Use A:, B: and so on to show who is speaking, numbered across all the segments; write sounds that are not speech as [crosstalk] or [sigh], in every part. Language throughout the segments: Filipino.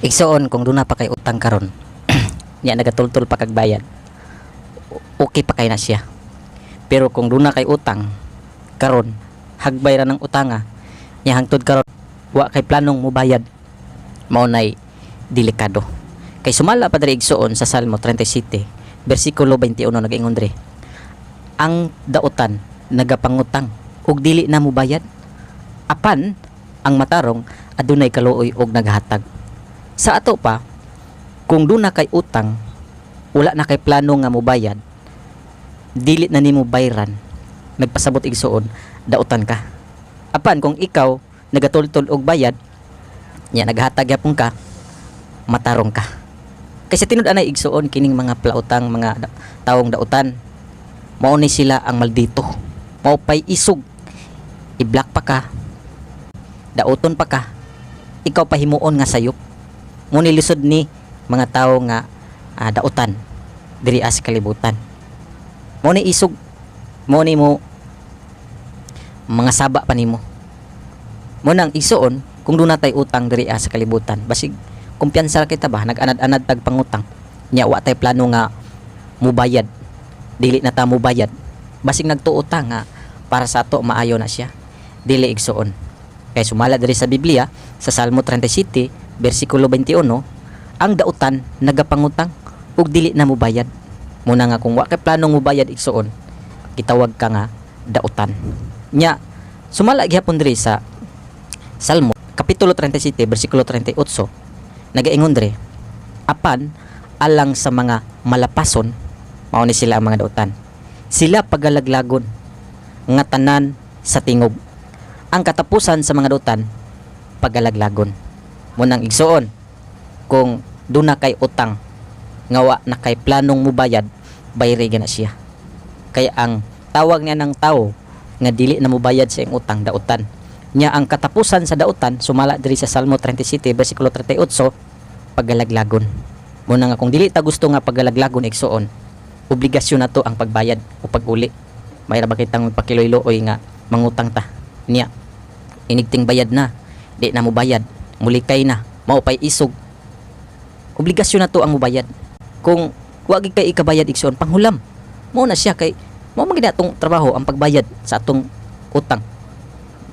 A: Igsoon kung doon na pa kay utang karon. [clears throat] Nya nagatultol pa kag bayad. Okay pa kay na siya. Pero kung doon na kay utang karon hagbay ra ng utanga nya hangtod karon wa kay planong mobayad mao nay delikado. Kay sumala pa diri igsoon sa Salmo 37 bersikulo 21 nag-ingon diri. Ang dautan nagapangutang ug dili na mobayad. Apan ang matarong adunay kaluoy og naghatag. Sa ato pa, kung doon na kay utang, wala na kay plano nga mobayad, dili na nimo bayran, nagpasabot igsuon, dautan ka. Apan kung ikaw nagatultol og bayad, nya naghatag yapon ka, matarong ka. Kasi tinud anay igsuon kining mga plautang mga taong dautan. Mao ni sila ang maldito. Mao pay isog. I-block pa ka. Dauton pa ka. Ikaw pahimuon nga sayop mo nilisod ni mga tao nga ah, dautan diri as kalibutan. Mo ni isog mo mo mga saba pa nimo. Mo nang isuon kung doon natay utang diri as sa kalibutan basig kumpiyansa kita ba? Nag-anad-anad tag pangutang. Nya wa tay plano nga mubayad. Dili na ta mubayad. Basig nagtuota nga para sa ato maayo na siya. Dili igsuon kay sumala diri sa Biblia sa Salmo 37 bersikulo 21 ang dautan nagapangutang ug dili na mobayad muna nga kung wa kay planong mobayad igsuon gitawag ka nga dautan. Nya sumala gihapon diri sa Salmo kapitulo 37 bersikulo 38 nagaingon diri apan alang sa mga malapason mao ni sila ang mga dautan. Sila pagalaglagon nga tanan sa tingog. Ang katapusan sa mga dautan pagalaglagon munang igsuon kung doon na kay utang ngawa na kay planong mubayad bayre na siya. Kaya ang tawag niya ng tao nga dili na mubayad sa iyang utang dautan. Nya ang katapusan sa dautan sumala diri sa Salmo 37 bersikulo 38 pagalaglagon. Muna nga kung dili ta gusto nga pagalaglagon igsuon obligasyon na to ang pagbayad o pag-uli. May ra ba kitang pakiloy-looy nga mangutang ta? Niya inigting bayad na di na mo bayad mulikay na mao pay isog. Obligasyon na to ang mubayad. Kung wag kay ikabayad igsoon panghulam. Mo na siya kay mo man gid atong trabaho ang pagbayad sa atong utang.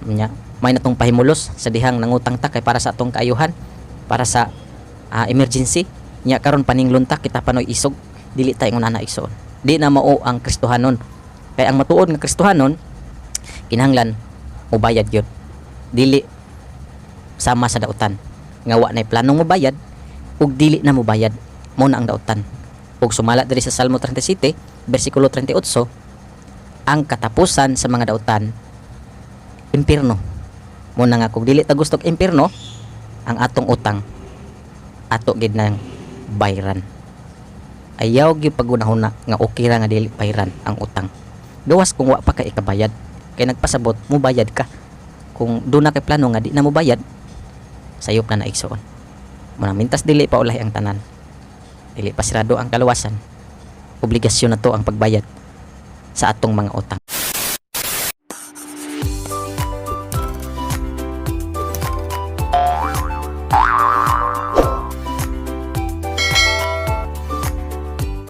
A: Nya may natong pahimulos sa dihang nangutang ta kay para sa atong kaayuhan para sa ah, emergency. Nya karon paninglunta kita panoy isog. Dili ta ingon ana igsoon di na mao ang Kristohanon. Kay ang matuod nga Kristohanon kinahanglan mubayad gyud dili sama sa dautan. Nga wa nay planong mobayad ug dili na mobayad mo na ang dautan. Ug sumala diri sa Salmo 37 bersikulo 38 ang katapusan sa mga dautan impierno mo na nga kung dili ta gusto og impierno ang atong utang ato gid nang bayran. Ayaw gyud pagunahuna nga okay ra nga dili bayran ang utang. Gawas kung wa pa ka ikabayad kay nagpasabot mo bayad ka. Kung do na kay plano nga di na mo bayad sayop na naigsoon. Muna mintas dili pa ulay ang tanan. Dili pa sirado ang kaluwasan. Obligasyon na to ang pagbayad sa atong mga utang